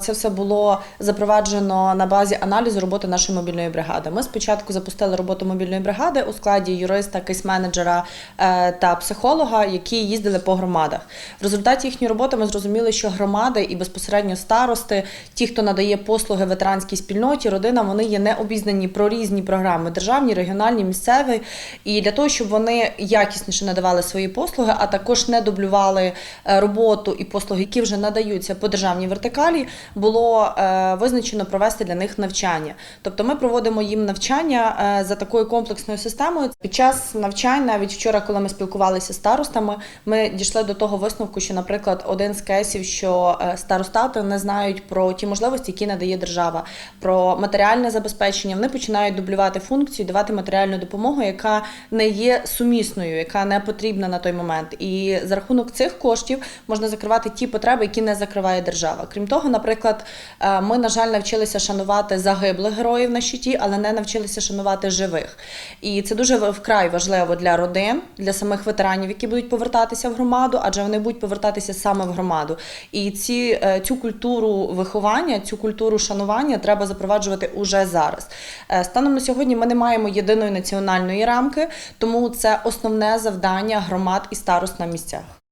Це все було запроваджено на базі аналізу роботи нашої мобільної бригади. Ми спочатку запустили роботу мобільної бригади у складі юриста, кейс-менеджера е, та психолога, які їздили по громадах. В результаті їхньої роботи ми зрозуміли, що громади і безпосередньо старости, ті, хто надає послуги ветеранській спільноті, родинам, вони є не обізнані про різні програми державні, регіональні, місцеві. І для того, щоб вони якісніше надавали свої послуги, а також не дублювали е, роботу і послуги, які вже надаються по державній вертикалі, було е, визначено провести для них навчання. Тобто ми проводимо їм навчання е, за такою комплексною системою. Під час навчань, навіть вчора, коли ми спілкувалися з старостами, ми дійшли до того висновку, що, наприклад, один з кейсів, що е, старостати не знають про ті можливості, які надає держава, про матеріальне забезпечення. Вони починають дублювати функцію, давати матеріальну допомогу, яка не є сумісною, яка не потрібна на той момент. І за рахунок цих коштів можна закривати ті потреби, які не закриває держава. Крім того, наприклад, е, ми, на жаль, навчилися шанувати загиблих героїв на щиті, але не навчилися шанувати живих. І це дуже вкрай важливо для родин, для самих ветеранів, які будуть повертатися в громаду, адже вони будуть повертатися саме в громаду. І ці, е, цю культуру виховання, цю культуру шанування треба запроваджувати уже зараз. Е, Станом на сьогодні ми не маємо єдиної національної рамки, тому це основне завдання громад і старост на місцях.